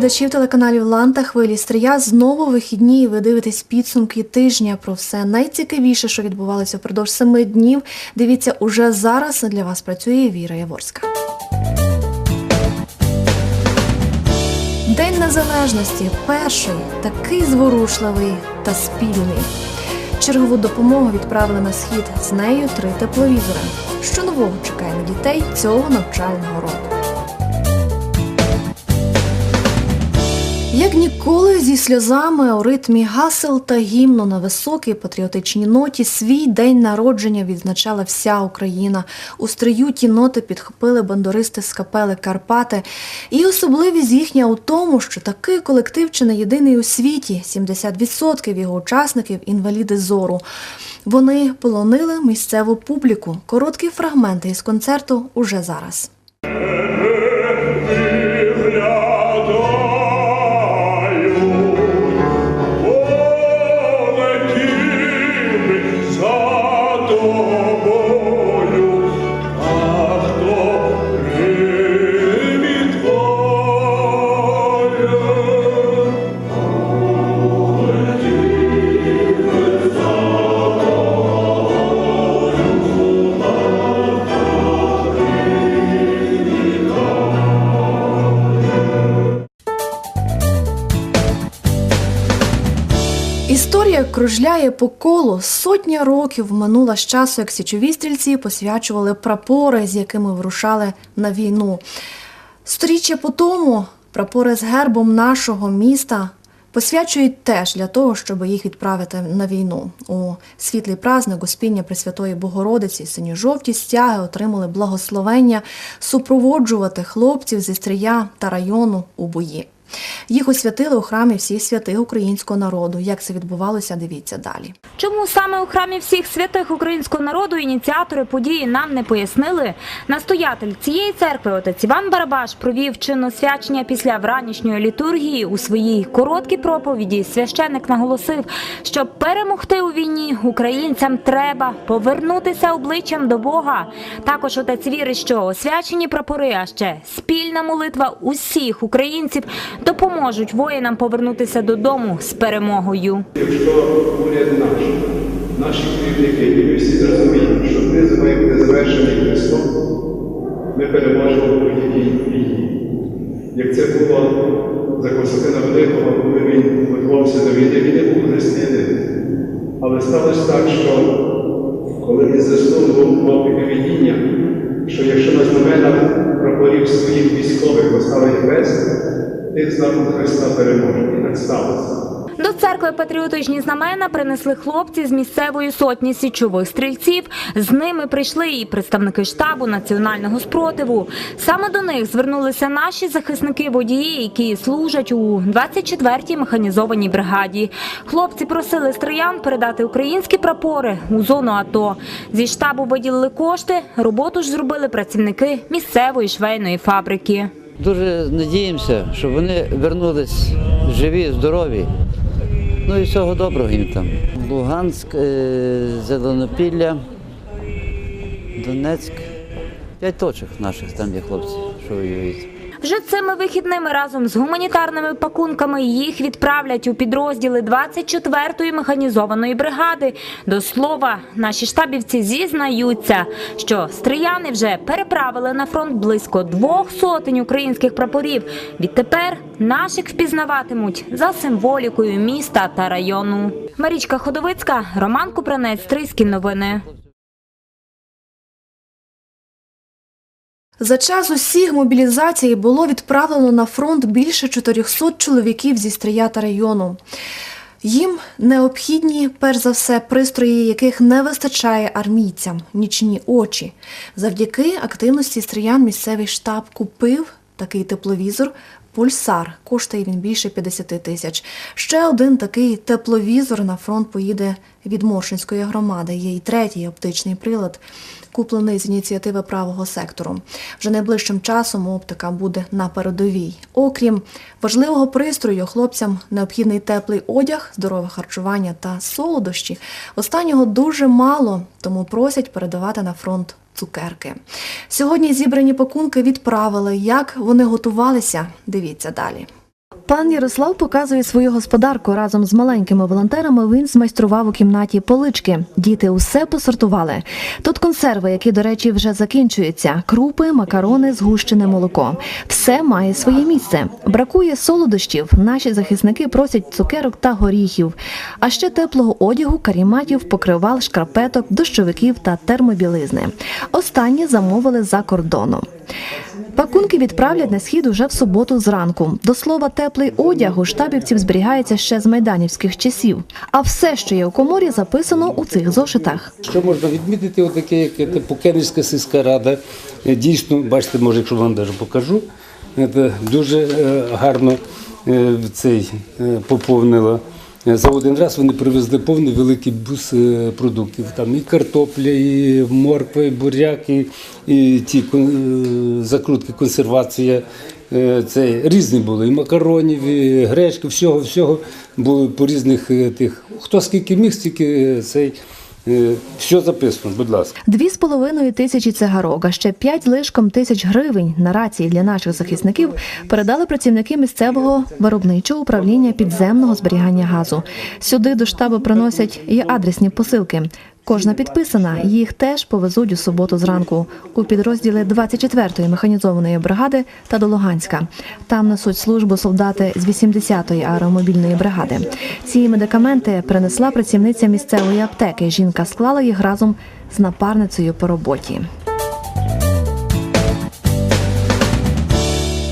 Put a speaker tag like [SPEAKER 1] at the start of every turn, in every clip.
[SPEAKER 1] глядачів телеканалів Лан та Хвилі Стрия. Знову вихідні і ви дивитесь підсумки тижня про все найцікавіше, що відбувалося впродовж семи днів. Дивіться уже зараз. Для вас працює Віра Яворська. День Незалежності перший такий зворушливий та спільний. Чергову допомогу відправили на схід з нею три тепловізори. Що нового чекає на дітей цього навчального року? Як ніколи зі сльозами у ритмі гасел та гімну на високій патріотичній ноті свій день народження відзначала вся Україна. У стрию ті ноти підхопили бандуристи з капели Карпати. І особливість їхня у тому, що такий колектив чи не єдиний у світі. 70% його учасників інваліди зору. Вони полонили місцеву публіку. Короткі фрагменти із концерту уже зараз. domo Історія кружляє по колу. Сотня років минула з часу, як січові стрільці посвячували прапори, з якими вирушали на війну. Сторіччя по тому прапори з гербом нашого міста посвячують теж для того, щоб їх відправити на війну. У світлий праздник Успіння Пресвятої Богородиці синьо-жовті стяги отримали благословення супроводжувати хлопців зі стрия та району у бої. Їх освятили у храмі всіх святих українського народу. Як це відбувалося, дивіться далі.
[SPEAKER 2] Чому саме у храмі всіх святих українського народу ініціатори події нам не пояснили? Настоятель цієї церкви отець Іван Барабаш провів чинно свячення після вранішньої літургії. У своїй короткій проповіді священник наголосив, щоб перемогти у війні українцям треба повернутися обличчям до Бога. Також отець вірить, що освячені прапори, а ще спільна молитва усіх українців допоможуть воїнам повернутися додому з перемогою.
[SPEAKER 3] Якщо уряд наш, наші керівники, і ми всі зрозуміємо, що кризи має бути завершені Христом, ми переможемо в будь-якій війні. Як це було за Константина Великого, коли він готувався до війни, він не був християнин. Але сталося так, що коли він заснув, мав таке видіння, що якщо на знаменах прапорів своїх військових поставить хрест, тих знаком Христа переможе. Так сталося.
[SPEAKER 2] До церкви патріотичні знамена принесли хлопці з місцевої сотні січових стрільців. З ними прийшли і представники штабу національного спротиву. Саме до них звернулися наші захисники-водії, які служать у 24-й механізованій бригаді. Хлопці просили стріян передати українські прапори у зону АТО. Зі штабу виділили кошти. Роботу ж зробили працівники місцевої швейної фабрики.
[SPEAKER 4] Дуже надіємося, щоб вони вернулись живі, здорові. Ну і всього доброго їм там. Луганськ, е, Зеленопілля, Донецьк. П'ять точок наших там є хлопці, що воюють.
[SPEAKER 2] Вже цими вихідними разом з гуманітарними пакунками їх відправлять у підрозділи 24-ї механізованої бригади. До слова, наші штабівці зізнаються, що стріяни вже переправили на фронт близько двох сотень українських прапорів. Відтепер наших впізнаватимуть за символікою міста та району. Марічка Ходовицька, Роман Купранець, Трийські новини.
[SPEAKER 1] За час усіх мобілізацій було відправлено на фронт більше 400 чоловіків зі стрия та району. Їм необхідні, перш за все, пристрої, яких не вистачає армійцям, нічні очі. Завдяки активності стріян місцевий штаб купив такий тепловізор. Пульсар коштує він більше 50 тисяч. Ще один такий тепловізор на фронт поїде від Моршинської громади. Є й третій оптичний прилад, куплений з ініціативи правого сектору. Вже найближчим часом оптика буде на передовій. Окрім важливого пристрою, хлопцям необхідний теплий одяг, здорове харчування та солодощі. Останнього дуже мало, тому просять передавати на фронт цукерки. Сьогодні зібрані пакунки відправили. Як вони готувалися? Дивіться далі. Пан Ярослав показує свою господарку разом з маленькими волонтерами. Він змайстрував у кімнаті полички. Діти усе посортували. Тут консерви, які, до речі, вже закінчуються: крупи, макарони, згущене молоко. Все має своє місце. Бракує солодощів. Наші захисники просять цукерок та горіхів, а ще теплого одягу, каріматів, покривал, шкарпеток, дощовиків та термобілизни. Останні замовили за кордоном. Пакунки відправлять на схід уже в суботу зранку. До слова, теплий одяг у штабівців зберігається ще з майданівських часів. А все, що є у коморі, записано у цих зошитах.
[SPEAKER 5] Що можна відмітити, отаке, як типу Кемівська сільська рада. Е, Дійсно, бачите, може, якщо вам навіть покажу, це дуже е, гарно е, цей е, поповнила. Е, За один раз вони привезли повний великий бус е, продуктів. Там і картопля, і морква, і буряк, і, і ті е, закрутки, консервація. Це різні були, і макаронів, і гречки, всього, всього було по різних тих. Хто скільки міг, стільки цей. Е, Все записано, будь ласка.
[SPEAKER 1] Дві з половиною тисячі цигарок, а ще п'ять лишком тисяч гривень на рації для наших захисників передали працівники місцевого виробничого управління підземного зберігання газу. Сюди до штабу приносять і адресні посилки. Кожна підписана, їх теж повезуть у суботу зранку у підрозділи 24-ї механізованої бригади та до Луганська. Там несуть службу солдати з 80-ї аеромобільної бригади. Ці медикаменти принесла працівниця місцевої аптеки. Жінка склала їх разом з напарницею по роботі.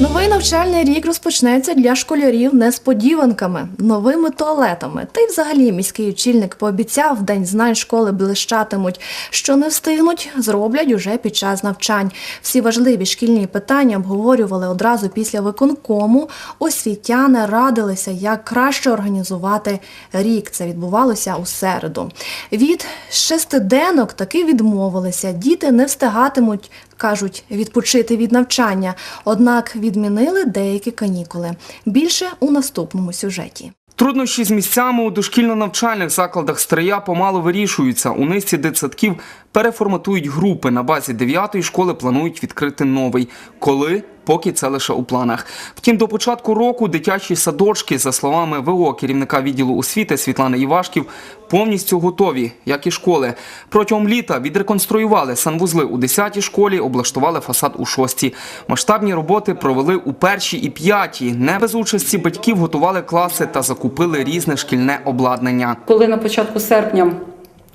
[SPEAKER 1] Новий навчальний рік розпочнеться для школярів несподіванками, новими туалетами. Та й взагалі міський очільник пообіцяв, день знань школи блищатимуть. Що не встигнуть, зроблять уже під час навчань. Всі важливі шкільні питання обговорювали одразу після виконкому. Освітяни радилися, як краще організувати рік. Це відбувалося у середу. Від шестиденок таки відмовилися. Діти не встигатимуть кажуть, відпочити від навчання, однак відмінили деякі канікули. Більше у наступному сюжеті.
[SPEAKER 6] Труднощі з місцями у дошкільно-навчальних закладах Стрия помалу вирішуються. У низці дитсадків переформатують групи. На базі 9-ї школи планують відкрити новий. Коли? Поки це лише у планах. Втім, до початку року дитячі садочки, за словами ВО керівника відділу освіти Світлани Івашків, повністю готові, як і школи. Протягом літа відреконструювали санвузли у 10-й школі, облаштували фасад у 6-й. Масштабні роботи провели у першій і п'ятій. Не без участі батьків готували класи та закупили різне шкільне обладнання.
[SPEAKER 7] Коли на початку серпня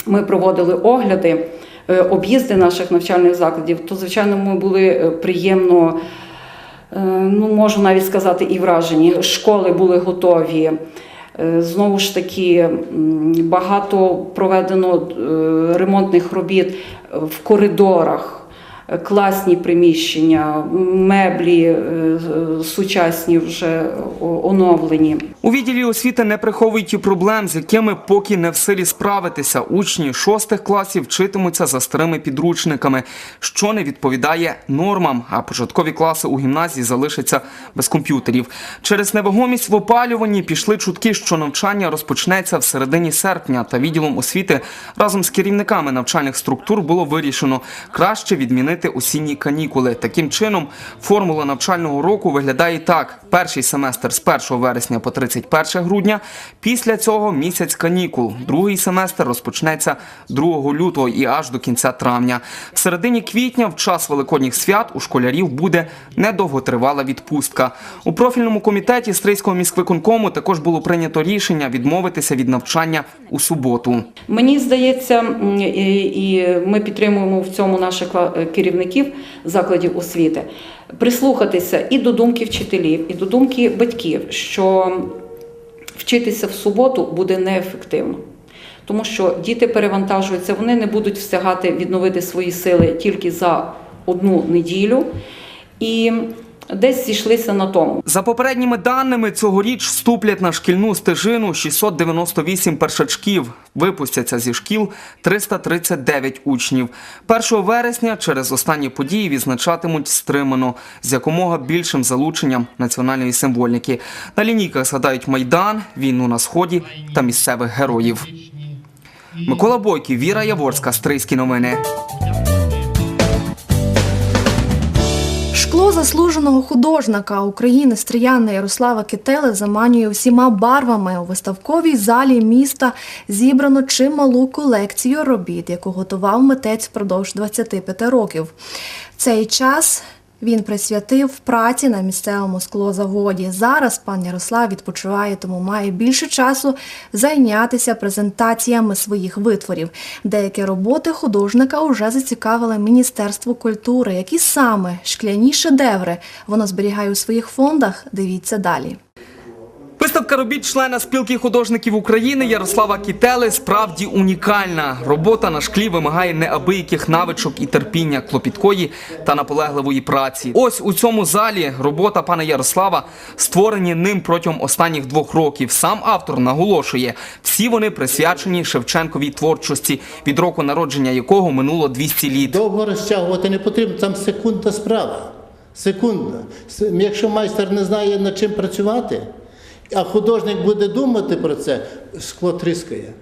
[SPEAKER 7] ми проводили огляди, е, об'їзди наших навчальних закладів, то звичайно ми були е, приємно, ну можу навіть сказати, і вражені. Школи були готові. Е, Знову ж таки, багато проведено е, ремонтних робіт в коридорах. Класні приміщення, меблі е, сучасні вже оновлені.
[SPEAKER 6] У відділі освіти не приховують і проблем, з якими поки не в силі справитися. Учні шостих класів вчитимуться за старими підручниками, що не відповідає нормам. А початкові класи у гімназії залишаться без комп'ютерів. Через невагомість в опалюванні пішли чутки, що навчання розпочнеться в середині серпня. Та відділом освіти разом з керівниками навчальних структур було вирішено краще відмінити осінні канікули. Таким чином, формула навчального року виглядає так: перший семестр з 1 вересня по 31 грудня. Після цього місяць канікул. Другий семестр розпочнеться 2 лютого і аж до кінця травня. В середині квітня, в час великодніх свят, у школярів буде недовготривала відпустка. У профільному комітеті Стрийського міськвиконкому також було прийнято рішення відмовитися від навчання у суботу.
[SPEAKER 7] Мені здається, і ми підтримуємо в цьому наших кла- керівників закладів освіти, прислухатися і до думки вчителів, і до думки батьків, що вчитися в суботу буде неефективно. Тому що діти перевантажуються, вони не будуть встигати відновити свої сили тільки за одну неділю. І десь зійшлися на тому.
[SPEAKER 6] За попередніми даними, цьогоріч вступлять на шкільну стежину 698 першачків. Випустяться зі шкіл 339 учнів. 1 вересня через останні події відзначатимуть стримано з якомога більшим залученням національної символіки. На лінійках згадають майдан, війну на сході та місцевих героїв. Микола Бойків, Віра Яворська, Стрийські новини.
[SPEAKER 1] Шкло заслуженого художника України Стріяна Ярослава Кителе заманює всіма барвами. У виставковій залі міста зібрано чималу колекцію робіт, яку готував митець впродовж 25 років. Цей час він присвятив праці на місцевому склозаводі. Зараз пан Ярослав відпочиває, тому має більше часу зайнятися презентаціями своїх витворів. Деякі роботи художника уже зацікавили Міністерство культури. Які саме шкляні шедеври воно зберігає у своїх фондах? Дивіться далі.
[SPEAKER 6] Виставка робіт члена спілки художників України Ярослава Кітели справді унікальна. Робота на шклі вимагає неабияких навичок і терпіння, клопіткої та наполегливої праці. Ось у цьому залі робота пана Ярослава створені ним протягом останніх двох років. Сам автор наголошує, всі вони присвячені Шевченковій творчості, від року народження якого минуло 200 літ.
[SPEAKER 8] Довго розтягувати не потрібно, там секунда справа. Секунда. Якщо майстер не знає над чим працювати, а художник буде думати про це, скло тріскає.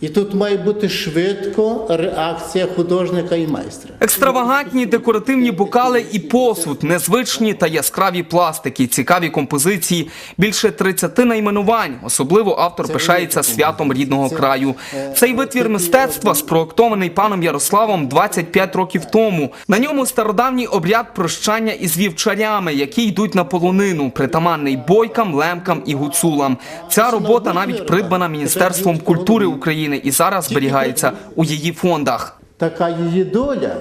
[SPEAKER 8] І тут має бути швидко реакція художника і майстра.
[SPEAKER 6] Екстравагантні декоративні бокали і посуд, незвичні та яскраві пластики, цікаві композиції, більше 30 найменувань. Особливо автор пишається святом рідного краю. Цей витвір мистецтва спроектований паном Ярославом 25 років тому. На ньому стародавній обряд прощання із вівчарями, які йдуть на полонину, притаманний бойкам, лемкам і гуцулам. Ця робота навіть придбана Міністерством культури України і зараз зберігається у її фондах.
[SPEAKER 8] Така її доля.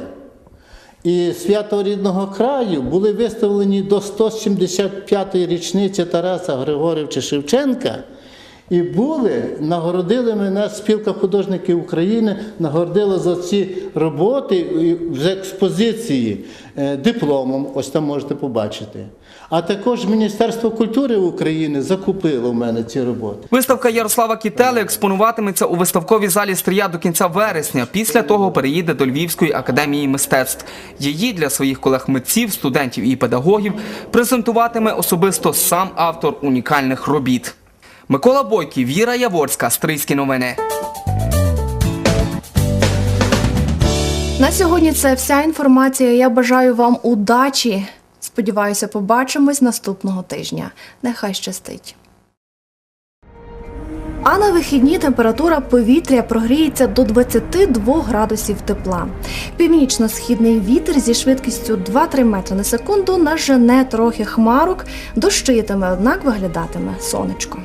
[SPEAKER 8] І свято рідного краю були виставлені до 175-ї річниці Тараса Григорівича Шевченка. І були, нагородили мене спілка художників України, нагородила за ці роботи з експозиції е, дипломом, ось там можете побачити. А також Міністерство культури України закупило в мене ці роботи.
[SPEAKER 6] Виставка Ярослава Кітели експонуватиметься у виставковій залі Стрия до кінця вересня. Після того переїде до Львівської академії мистецтв. Її для своїх колег-митців, студентів і педагогів презентуватиме особисто сам автор унікальних робіт. Микола Бойкий, Віра Яворська, Стрийські новини.
[SPEAKER 1] На сьогодні це вся інформація. Я бажаю вам удачі. Сподіваюся, побачимось наступного тижня. Нехай щастить. А на вихідні температура повітря прогріється до 22 градусів тепла. Північно-східний вітер зі швидкістю 2-3 метри на секунду нажене трохи хмарок, дощитиме, однак виглядатиме сонечко.